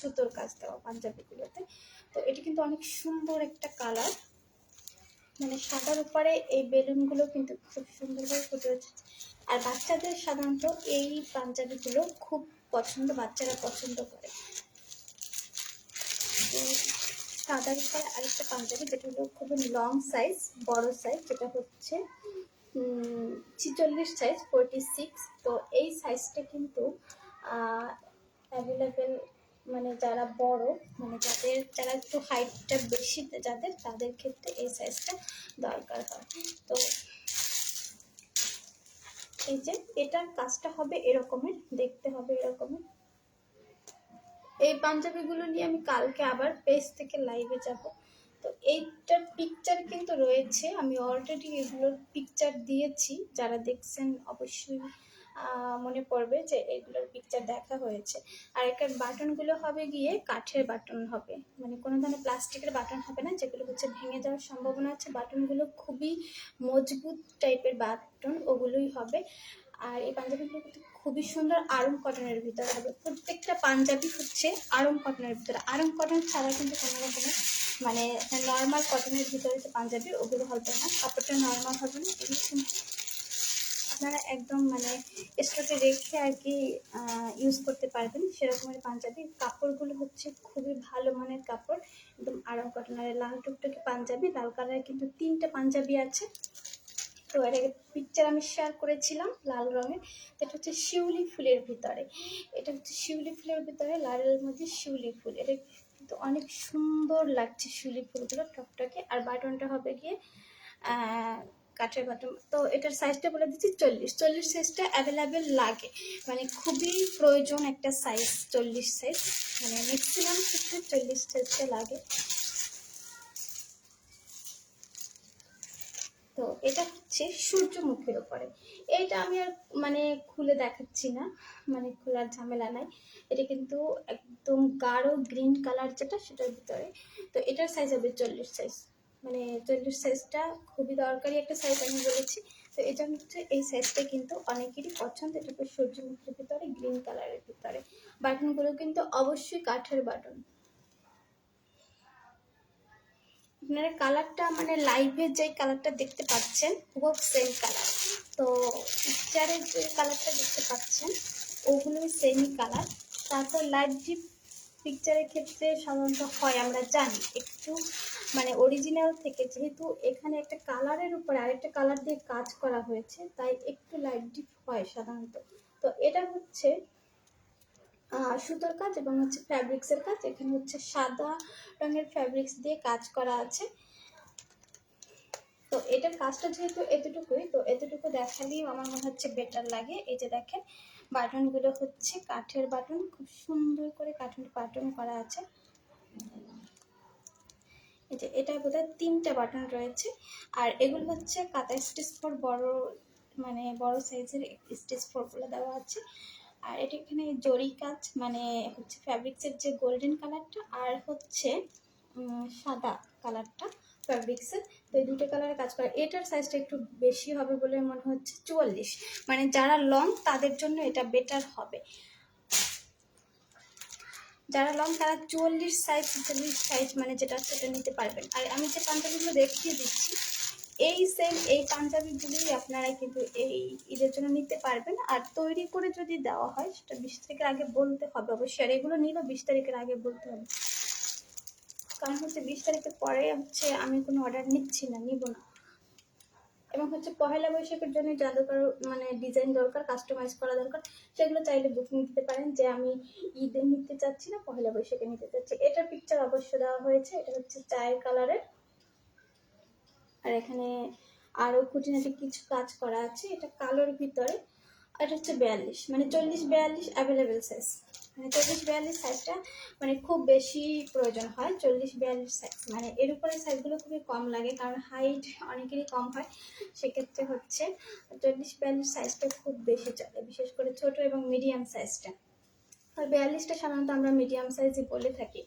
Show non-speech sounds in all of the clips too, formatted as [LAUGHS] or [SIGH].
সুতোর কাজ দেওয়া, পাঞ্জাবিগুলোতে। তো এটি কিন্তু অনেক সুন্দর একটা কালার। মানে সাদার উপরে এই বেলুনগুলো কিন্তু খুব সুন্দরভাবে ফুটে উঠেছে। আর বাচ্চাদের সাধারণত এই পাঞ্জাবিগুলো খুব পছন্দ, বাচ্চারা পছন্দ করে। সাদার উপরে আরেকটা পাঞ্জাবি, যেটা হলো খুবই লং সাইজ বড় সাইজ যেটা হচ্ছে ছিচল্লিশ সাইজ ফোরটি সিক্স তো এই সাইজটা কিন্তু অ্যাভেলেবেল মানে যারা বড় মানে যাদের, যারা একটু হাইটটা বেশি, যাদের, তাদের ক্ষেত্রে এই সাইজটা দরকার হয়। তো এই যে এটার কাজটা হবে এরকমের, দেখতে হবে এরকমের। এই পাঞ্জাবিগুলো নিয়ে আমি কালকে আবার পেজ থেকে লাইভে যাব। তো এইটার পিকচার কিন্তু রয়েছে, আমি অলরেডি এগুলোর পিকচার দিয়েছি, যারা দেখছেন অবশ্যই মনে পড়বে যে এগুলোর পিকচার দেখা হয়েছে। আর এটার বাটনগুলো হবে গিয়ে কাঠের বাটন হবে। মানে কোনো ধরনের প্লাস্টিকের বাটন হবে না, যেগুলো হচ্ছে ভেঙে যাওয়ার সম্ভাবনা আছে। বাটনগুলো খুবই মজবুত টাইপের বাটন, ওগুলোই হবে। আর এই পাঞ্জাবিগুলো কিন্তু খুবই সুন্দর আরম কটনের ভিতরে হবে। প্রত্যেকটা পাঞ্জাবি হচ্ছে আরম কটনের ভিতরে। আরম কটন ছাড়া কিন্তু কোনো রকমের মানে নর্মাল কটনের ভিতরে যে পাঞ্জাবি, ওগুলো হবে না। কাপড়টা নর্মাল হবে না। এগুলো আপনারা একদম মানে স্টকে রেখে আর কি ইউজ করতে পারবেন। সেরকমের পাঞ্জাবি। কাপড়গুলো হচ্ছে খুবই ভালো মানের কাপড়। একদম আরং কটনের লাল টুকটুকে পাঞ্জাবি। লাল কালারের কিন্তু তিনটা পাঞ্জাবি আছে। তো এর আগে পিকচার আমি শেয়ার করেছিলাম লাল রঙের। এটা হচ্ছে শিউলি ফুলের ভিতরে। এটা হচ্ছে শিউলি ফুলের ভিতরে, লালের মধ্যে শিউলি ফুল। এটা কিন্তু অনেক সুন্দর লাগছে শিউলি ফুলগুলো টকটকে। আর বাটনটা হবে গিয়ে কাঠের বাটন। তো এটার সাইজটা বলে দিচ্ছি চল্লিশ। চল্লিশ সাইজটা অ্যাভেলেবেল লাগে। মানে খুবই প্রয়োজন একটা সাইজ চল্লিশ সাইজ মানে ম্যাক্সিমাম ক্ষেত্রে চল্লিশ সাইজটা লাগে। তো এটা হচ্ছে সূর্যমুখীর ওপরে এটা আমি আর মানে খুলে দেখাচ্ছি না। মানে খোলার ঝামেলা নাই। এটা কিন্তু একদম গাঢ় গ্রিন কালার যেটা, সেটার ভিতরে। তো এটার সাইজ হবে চল্লিশ সাইজ মানে চল্লিশ সাইজটা খুবই দরকারি একটা সাইজ আমি বলেছি। তো এটা হচ্ছে এই সাইজটা কিন্তু অনেকেরই পছন্দ। এটা হচ্ছে সূর্যমুখীর ভিতরে গ্রিন কালারের ভিতরে। বাটনগুলো কিন্তু অবশ্যই কাঠের বাটন। আপনারা কালারটা মানে লাইভে যে কালারটা দেখতে পাচ্ছেন খুব সেম কালার তো পিকচারের যে কালারটা দেখতে পাচ্ছেন, ওগুলোই সেমই কালার তারপর লাইভ যে পিকচারের ক্ষেত্রে সাধারণত হয়, আমরা জানি। একটু মানে অরিজিনাল থেকে যেহেতু এখানে একটা কালারের উপরে আরেকটা কালার দিয়ে কাজ করা হয়েছে, তাই একটু লাইট ডিপ হয় সাধারণত। তো এটা হচ্ছে সুতোর কাজ এবং হচ্ছে ফ্যাব্রিক্সের কাজ। এখানে হচ্ছে সাদা রঙের ফ্যাব্রিক্স দিয়ে কাজ করা আছে। তো এটার কাজটা যেহেতু এতটুকুই, তো এতটুকু দেখালেই আমার মনে হচ্ছে বেটার লাগে। এই যে দেখেন বাটনগুলো হচ্ছে কাঠের বাটন। খুব সুন্দর করে কাঠের বাটন করা আছে। যে এটা বোধহয় তিনটা বাটন রয়েছে। আর এগুলো হচ্ছে কাতা স্টিচ ফোর বড় মানে বড় সাইজের স্টিচ ফোরগুলো দেওয়া আছে। আর এটা এখানে জরি কাজ মানে হচ্ছে ফ্যাব্রিক্সের যে গোল্ডেন কালারটা, আর হচ্ছে সাদা কালারটা ফ্যাব্রিক্সের। এই দুটো কালারের কাজ করে। এটার সাইজটা একটু বেশি হবে বলে মনে হচ্ছে চুয়াল্লিশ। মানে যারা লং তাদের জন্য এটা বেটার হবে। যারা লং তারা চুয়াল্লিশ সাইজ চল্লিশ সাইজ মানে যেটা সেটা নিতে পারবেন। আর আমি যে পাঞ্জাবিগুলো দেখিয়ে দিচ্ছি, এই সেম এই পাঞ্জাবিগুলোই আপনারা কিন্তু এই ঈদের জন্য নিতে পারবেন। আর তৈরি করে যদি দেওয়া হয়, সেটা বিশ তারিখের আগে বলতে হবে অবশ্যই। আর এগুলো নিলেও বিশ তারিখের আগে বলতে হবে। কারণ হচ্ছে বিশ তারিখের পরে হচ্ছে আমি কোনো অর্ডার নিচ্ছি না, নিব না। এবং হচ্ছে পহেলা বৈশাখের জন্য যা দরকার মানে ডিজাইন দরকার কাস্টমাইজ করা দরকার, সেগুলো চাইলে বুকিং দিতে পারেন যে আমি ঈদে নিতে চাচ্ছি না, পহেলা বৈশাখে নিতে চাচ্ছি। এটার পিকচার অবশ্য দেওয়া হয়েছে, এটা হচ্ছে চায়ের কালারের আর এখানে আরও খুঁটিনাটি কিছু কাজ করা আছে, এটা কালোর ভিতরে এটা হচ্ছে বিয়াল্লিশ মানে চল্লিশ বিয়াল্লিশ অ্যাভেলেবেল সাইজ মানে চল্লিশ বিয়াল্লিশ সাইজটা মানে খুব বেশি প্রয়োজন হয়। চল্লিশ বিয়াল্লিশ সাইজ মানে এর উপরে সাইজগুলো খুবই কম লাগে কারণ হাইট অনেকেরই কম হয়, সেক্ষেত্রে হচ্ছে চল্লিশ বিয়াল্লিশ সাইজটা খুব বেশি চলে, বিশেষ করে ছোট এবং মিডিয়াম সাইজটা আর বিয়াল্লিশটা সাধারণত আমরা মিডিয়াম সাইজই বলে থাকি।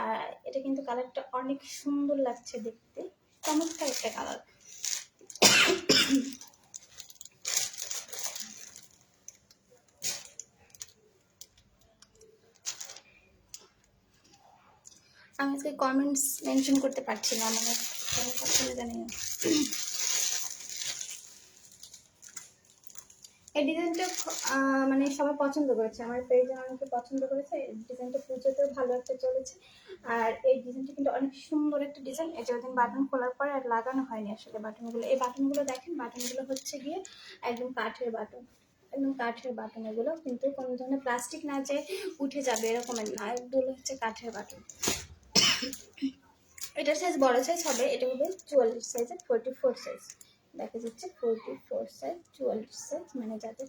আর এটা কিন্তু কালারটা অনেক সুন্দর লাগছে দেখতে। চমৎকার একটা কালার আমি আজকে কমেন্টস মেনশন করতে পারছি না মানে কেন পারছি না জানি না এই ডিজাইনটা মানে সবাই পছন্দ করেছে। আমার পেজে অনেকে পছন্দ করেছে, এই ডিজাইনটা পুজোতেও ভালো একটা চলেছে। আর এই ডিজাইনটা কিন্তু অনেক সুন্দর একটা ডিজাইন। এই যে ওদিন বাটন খোলার পরে আর লাগানো হয়নি আসলে বাটনগুলো এই বাটনগুলো দেখেন বাটনগুলো হচ্ছে গিয়ে একদম কাঠের বাটন একদম কাঠের বাটন এগুলো। কিন্তু কোনো ধরনের প্লাস্টিক না যে উঠে যাবে এরকম না। এগুলো হচ্ছে কাঠের বাটন এটার সাইজ বড় সাইজ হবে এটা হবে চুয়াল্লিশ সাইজের ফোরটি ফোর সাইজ দেখা যাচ্ছে ফোরটি ফোর সাইজ চুয়াল্লিশ সাইজ মানে যাদের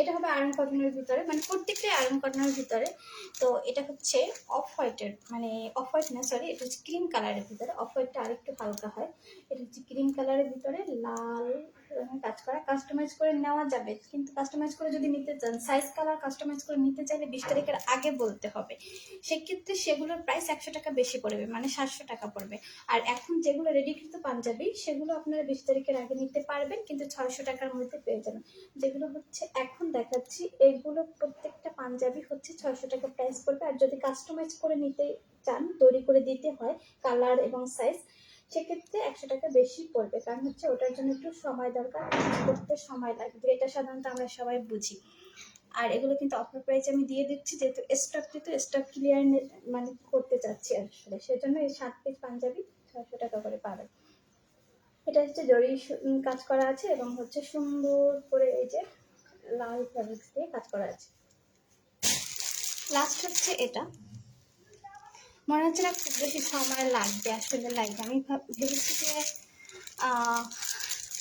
এটা হবে আয়রন কটনের ভিতরে মানে প্রত্যেকটাই আয়রন কটনের ভিতরে। তো এটা হচ্ছে অফ হোয়াইটের মানে অফ হোয়াইট না সরি এটা হচ্ছে ক্রিম কালারের ভিতরে। অফ হোয়াইটটা আরেকটু হালকা হয়। এটা হচ্ছে ক্রিম কালারের ভিতরে, লাল রঙের কাজ করা। কাস্টমাইজ করে নেওয়া যাবে, কিন্তু কাস্টমাইজ করে যদি নিতে চান সাইজ কালার কাস্টমাইজ করে নিতে চাইলে বিশ তারিখের আগে বলতে হবে। সেক্ষেত্রে সেগুলোর প্রাইস একশো টাকা বেশি পড়বে মানে সাতশো টাকা পড়বে। আর এখন যেগুলো রেডিকৃত পাঞ্জাবি, সেগুলো আপনারা বিশ তারিখের আগে নিতে পারবেন, কিন্তু ছয়শো টাকার মধ্যে পেয়ে যাবেন। যেগুলো হচ্ছে, এখন দেখাচ্ছি, এগুলো প্রত্যেকটা পাঞ্জাবি হচ্ছে ছয়শো টাকা প্রাইস পড়বে। আর যদি কাস্টমাইজ করে নিতে চান, তৈরি করে দিতে হয় কালার এবং সাইজ সেক্ষেত্রে একশো টাকা বেশি পড়বে। কারণ হচ্ছে, ওটার জন্য একটু সময় দরকার করতে সময় লাগবে। এটা সাধারণত আমরা সবাই বুঝি। আর এগুলো কিন্তু অফার প্রাইস আমি দিয়ে দিচ্ছি, যেহেতু স্টক যেহেতু স্টক ক্লিয়ার মানে করতে চাচ্ছি আসলে। সেজন্য এই সাত পিস পাঞ্জাবি ছয়শো টাকা করে পাবেন। এটা হচ্ছে জরি কাজ করা আছে এবং হচ্ছে সুন্দর করে এই যে লাল ফ্যাব্রিক্স দিয়ে কাজ করা আছে। লাস্ট হচ্ছে এটা। মনে হচ্ছে না খুব বেশি সময় লাগবে আসলে লাগবে আমি ভাব- ভেবেছি যে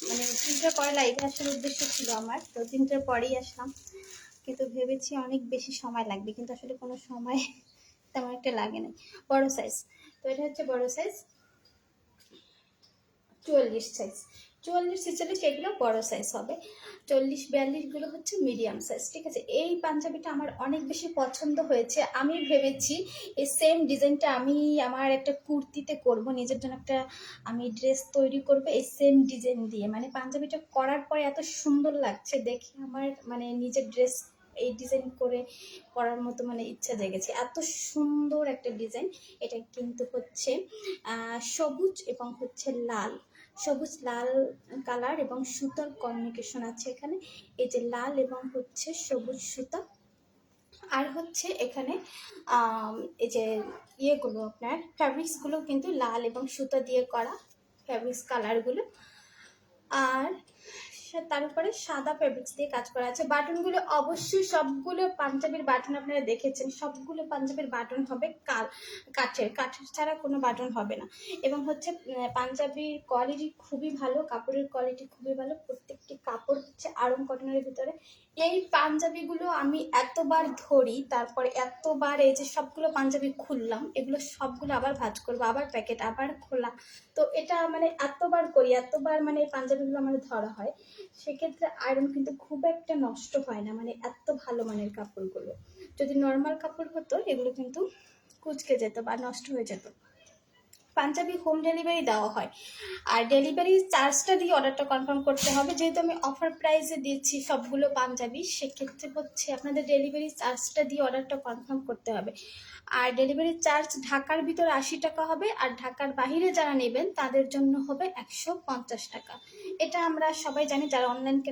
মানে তিনটার পরে লাইভে আসার উদ্দেশ্য ছিল আমার, তো তিনটার পরেই আসলাম। কিন্তু ভেবেছি অনেক বেশি সময় লাগবে, কিন্তু আসলে কোনো সময় [LAUGHS] তেমন একটা লাগে না বড় সাইজ তো এটা হচ্ছে বড় সাইজ চুয়াল্লিশ সাইজ চুয়াল্লিশ ছেচল্লিশ এগুলো বড় সাইজ হবে। চল্লিশ বিয়াল্লিশগুলো হচ্ছে মিডিয়াম সাইজ ঠিক আছে? এই পাঞ্জাবিটা আমার অনেক বেশি পছন্দ হয়েছে। আমি ভেবেছি এই সেম ডিজাইনটা আমি আমার একটা কুর্তিতে করব, নিজের জন্য একটা আমি ড্রেস তৈরি করব এই সেম ডিজাইন দিয়ে। মানে পাঞ্জাবিটা করার পরে এত সুন্দর লাগছে দেখে আমার মানে নিজের ড্রেস এই ডিজাইন করে করার মতো মানে ইচ্ছা জেগেছে। এত সুন্দর একটা ডিজাইন এটা কিন্তু হচ্ছে সবুজ এবং হচ্ছে লাল। সবুজ লাল কালার এবং সুতার কমিউনিকেশন আছে এখানে। এই যে লাল এবং হচ্ছে সবুজ সুতা। আর হচ্ছে এখানে এই যে ইয়েগুলো আপনার ফ্যাব্রিক্সগুলো কিন্তু লাল এবং সুতা দিয়ে করা ফ্যাব্রিক্স কালারগুলো। আর তার উপরে সাদা ফেব্রিক্স দিয়ে কাজ করা আছে। বাটনগুলো অবশ্যই সবগুলো পাঞ্জাবির বাটন আপনারা দেখেছেন। সবগুলো পাঞ্জাবির বাটন হবে কাল কাঠের। কাঠের ছাড়া কোনো বাটন হবে না। এবং হচ্ছে পাঞ্জাবির কোয়ালিটি খুবই ভালো, কাপড়ের কোয়ালিটি খুবই ভালো। প্রত্যেকটি কাপড় হচ্ছে আরং কটনের ভিতরে। এই পাঞ্জাবিগুলো আমি এতবার ধরি, তারপরে এতবার এই যে সবগুলো পাঞ্জাবি খুললাম, এগুলো সবগুলো আবার ভাঁজ করব, আবার প্যাকেট আবার খোলা। তো এটা মানে এতবার করি, এতবার মানে পাঞ্জাবিগুলো আমার ধরা হয়। সেক্ষেত্রে আয়রন কিন্তু খুব একটা নষ্ট হয় না মানে এত ভালো মানের কাপড়গুলো। যদি নর্মাল কাপড় হতো, এগুলো কিন্তু কুচকে যেত বা নষ্ট হয়ে যেত। পাঞ্জাবি হোম ডেলিভারি দেওয়া হয়। আর ডেলিভারি চার্জটা দিয়ে অর্ডারটা কনফার্ম করতে হবে। যেহেতু আমি অফার প্রাইসে দিচ্ছি সবগুলো পাঞ্জাবি, সেক্ষেত্রে হচ্ছে আপনাদের ডেলিভারি চার্জটা দিয়ে অর্ডারটা কনফার্ম করতে হবে। আর ডেলিভারি চার্জ ঢাকার ভিতরে আশি টাকা হবে, আর ঢাকার বাইরে যারা নেবেন তাদের জন্য হবে একশো পঞ্চাশ টাকা। এটা আমরা সবাই জানি, যারা অনলাইন কেনা